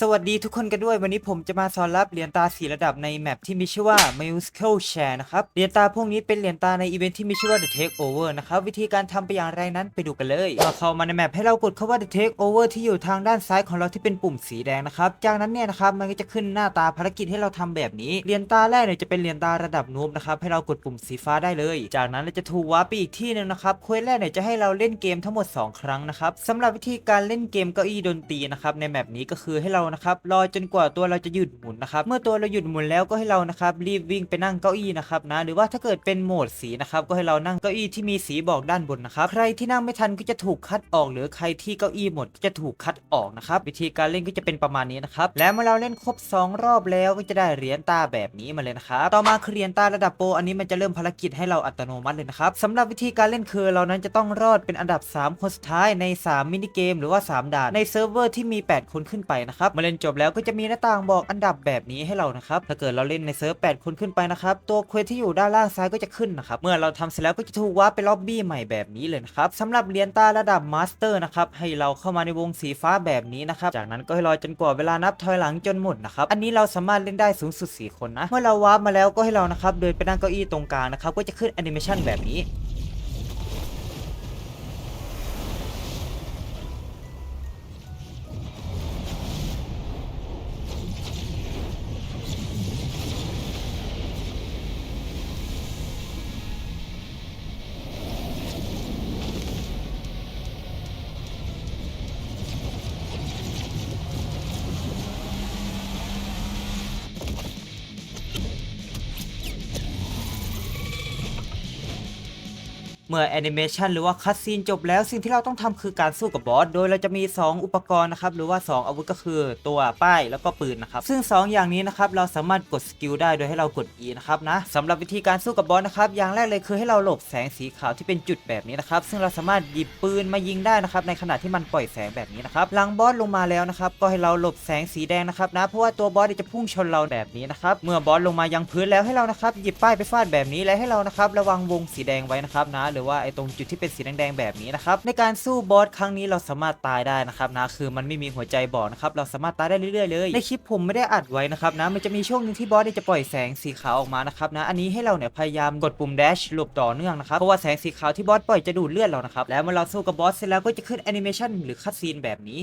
สวัสดีทุกคนกันด้วย วันนี้ผมจะมาสอนรับเหรียญตาสีระดับในแมปที่มีชื่อว่า Musical Share นะครับ เหรียญตาพวกนี้เป็นเหรียญตาในอีเวนท์ที่มีชื่อว่า The Takeover นะครับ วิธีการทำไปอย่างไรนั้นไปดูกันเลยเมื่อเข้ามาในแมปให้เรากดคาว่า The Takeover ที่อยู่ทางด้านซ้ายของเราที่เป็นปุ่มสีแดงนะครับ จากนั้นเนี่ยนะครับมันก็จะขึ้นหน้าตาภารกิจให้เราทำแบบนี้ เหรียญตาแรกเนี่ยจะเป็นเหรียญตาระดับนูบนะครับ ให้เรากดปุ่มสีฟ้าได้เลย จากนั้นเราจะถูกวาร์ปไปอีกที่หนึงนะครับเควสแรกเนี่ยจะให้เราเล่นเกมทั้งหมด 2 ครั้งนะครับสำหรับวิธีการเล่นเกมเก้าอี้ดนตรีนะครับในแมปนี้ก็คือให้เรานะครับรอจนกว่าตัวเราจะหยุดหมุนนะครับเมื่อตัวเราหยุดหมุนแล้วก็ให้เรานะครับรีบวิ่งไปนั่งเก้าอี้นะครับนะหรือว่าถ้าเกิดเป็นโหมดสีนะครับก็ให้เรานั่งเก้าอี้ที่มีสีบอกด้านบนนะครับใครที่นั่งไม่ทันก็จะถูกคัดออก หรือใครที่เก้าอี้หมดก็จะถูกคัดออกนะครับวิธีการเล่นก็จะเป็นประมาณนี้นะครับและเมื่อเราเล่นครบ 2 รอบแล้วก็จะได้เหรียญตาแบบนี้มาเลยนะครับต่อมาคือเหรียญตาระดับโปรอันนี้มันจะเริ่มภารกิจให้เราอัตโนมัติเลยนะครับสำหรับวิธีการเล่นคือเรานั้นจะต้องรอดเป็นอันดับ 3 คนสุดท้ายใน 3 มินิเกม หรือว่า 3ด่านในเซิร์ฟเวอร์ที่มี 8 คนขึ้นไปนะครับเมื่อเล่นจบแล้วก็จะมีหน้าต่างบอกอันดับแบบนี้ให้เรานะครับถ้าเกิดเราเล่นในเซิร์ฟ8คนขึ้นไปนะครับตัวเควสที่อยู่ด้านล่างซ้ายก็จะขึ้นนะครับเมื่อเราทำเสร็จแล้วก็จะถูกวาร์ปไปล็อบบี้ใหม่แบบนี้เลยนะครับสำหรับเหรียญตาระดับมาสเตอร์นะครับให้เราเข้ามาในวงสีฟ้าแบบนี้นะครับจากนั้นก็ให้รอจนกว่าเวลานับถอยหลังจนหมดนะครับอันนี้เราสามารถเล่นได้สูงสุด 4 คนนะเมื่อเราวาร์ปมาแล้วก็ให้เรานะครับเดินไปนั่งเก้าอี้ตรงกลางนะครับก็จะขึ้นแอนิเมชันแบบนี้ เมื่อแอนิเมชันหรือว่าคัตซีนจบแล้วสิ่งที่เราต้องทำคือการสู้กับบอส โดยเราจะมี 2 อุปกรณ์นะครับหรือว่า 2 อาวุธก็คือตัวป้ายแล้วก็ปืนนะครับซึ่ง 2 อย่างนี้นะครับเราสามารถกดสกิลได้โดยให้เรากด E นะครับนะสำหรับวิธีการสู้กับบอสนะครับอย่างแรกเลยคือให้เราหลบแสงสีขาวที่เป็นจุดแบบนี้นะครับซึ่งเราสามารถหยิบปืนมายิงได้นะครับในขณะที่มันปล่อยแสงแบบนี้นะครับหลังบอสลงมาแล้วนะครับก็ให้เราหลบแสงสีแดงนะครับนะเพราะว่าตัวบอสจะพุ่งชนเราแบบนี้นะครับเมื่อบอสลงมายังพื้นแล้วให้เรานะครับหยิบป้ายไปฟาดแบบนี้และให้เรานะครับระวังวงสีแดงไว้นะครับนะหรือว่าไอ้ตรงจุดที่เป็นสีแดงๆแบบนี้นะครับในการสู้บอสครั้งนี้เราสามารถตายได้นะครับนะคือมันไม่มีหัวใจบอกนะครับเราสามารถตายได้เรื่อยๆเลยในคลิปผมไม่ได้อัดไว้นะครับนะมันจะมีช่วงหนึงที่บอสจะปล่อยแสงสีขาวออกมานะครับนะอันนี้ให้เราเนี่ยพยายามกดปุ่ม dash หลบต่อเนื่องนะครับเพราะว่าแสงสีขาวที่บอสปล่อยจะดูดเลือดเรานะครับแล้วเมื่อเราสู้กับบอสเสร็จแล้วก็จะขึ้นแอนิเมชันหรือคัตซีนแบบนี้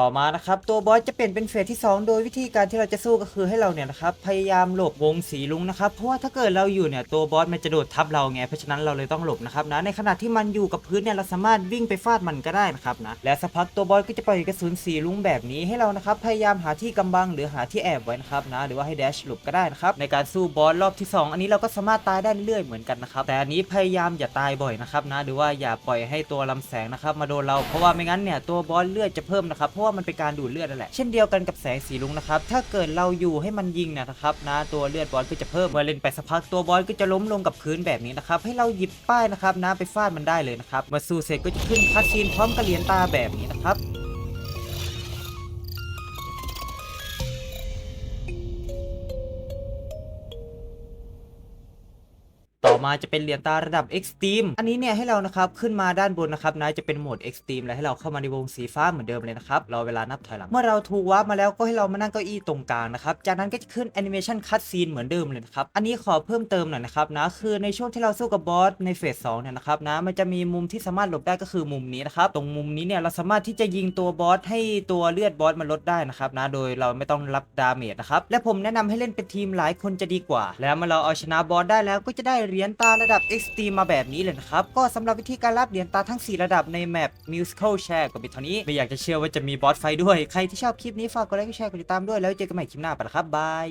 ต่อมานะครับตัวบอสจะเปลี่ยนเป็นเฟสที่ 2 โดยวิธีการที่เราจะสู้ก็คือให้เราเนี่ยนะครับพยายามหลบวงสีลุงนะครับเพราะว่าถ้าเกิดเราอยู่เนี่ยตัวบอสมันจะโดดทับเราไงเพราะฉะนั้นเราเลยต้องหลบนะครับนะในขณะที่มันอยู่กับพื้นเนี่ยเราสามารถวิ่งไปฟาดมันก็ได้นะครับนะและสักพักตัวบอสก็จะปล่อยกระสุนสีลุงแบบนี้ให้เรานะครับพยายามหาที่กำบังหรือหาที่แอบไว้นะครับนะหรือว่าให้แดชหลบก็ได้นะครับในการสู้บอสรอบที่ 2 อันนี้เราก็สามารถตายได้เรื่อยเหมือนกันนะครับแต่อันนี้พยายามอย่าตายบ่อยนะครับนะหรือว่าอย่าปล่อยให้ตัวลำแสงนะครับมาโดนเราเพราะว่าไม่งั้นเนี่ยตัวบอสเลือดจะเพิ่มนะครับเพราะว่ามันเป็นการดูดเลือดนั่นแหละ เช่นเดียวกันกับแสงสีลุงนะครับ ถ้าเกิดเราอยู่ให้มันยิงนะครับนะตัวเลือดบอสก็จะเพิ่มเมื่อเล่นไปสักพักตัวบอสก็จะล้มลงกับพื้นแบบนี้นะครับให้เราหยิบป้ายนะครับนะไปฟาดมันได้เลยนะครับเมื่อสู้เสร็จก็จะขึ้นคัดซีนพร้อมกับเหรียญตาแบบนี้นะครับต่อ มาจะเป็นเหรียญตาระดับ Extreme อันนี้เนี่ยให้เรานะครับขึ้นมาด้านบนนะครับนะจะเป็นโหมด Extreme และให้เราเข้ามาในวงสีฟ้าเหมือนเดิมเลยนะครับรอเวลานับถอยหลัง เมื่อเราถูกวาร์ปมาแล้วก็ให้เรามานั่งเก้าอี้ตรงกลางนะครับจากนั้นก็จะขึ้นแอนิเมชันคัตซีนเหมือนเดิมเลยนะครับอันนี้ขอเพิ่มเติมหน่อยนะครับนะคือในช่วงที่เราสู้กับบอสในเฟสสองเนี่ยนะครับนะมันจะมีมุมที่สามารถหลบได้ก็คือมุมนี้นะครับตรงมุมนี้เนี่ยเราสามารถที่จะยิงตัวบอสให้ตัวเลือดบอสมันลดได้นะครับนะโดยเราไม่ต้องรับดาเมจนะครับและผมแนะนำให้เล่นเป็นทีมหลายคนจะดีกว่า แล้วเมื่อเราเอาชนะบอสได้แล้วก็จะได้เหรียญตาระดับ Extreme มาแบบนี้เลยนะครับ ก็สำหรับวิธีการรับเหรียญตาทั้ง 4 ระดับในแมป Musical Share ก็มีเท่านี้ ไม่อยากจะเชื่อว่าจะมีบอสไฟด้วย ใครที่ชอบคลิปนี้ฝากกดไลค์กดแชร์กดติดตามด้วยแล้วเจอกันใหม่คลิปหน้าไปละครับบาย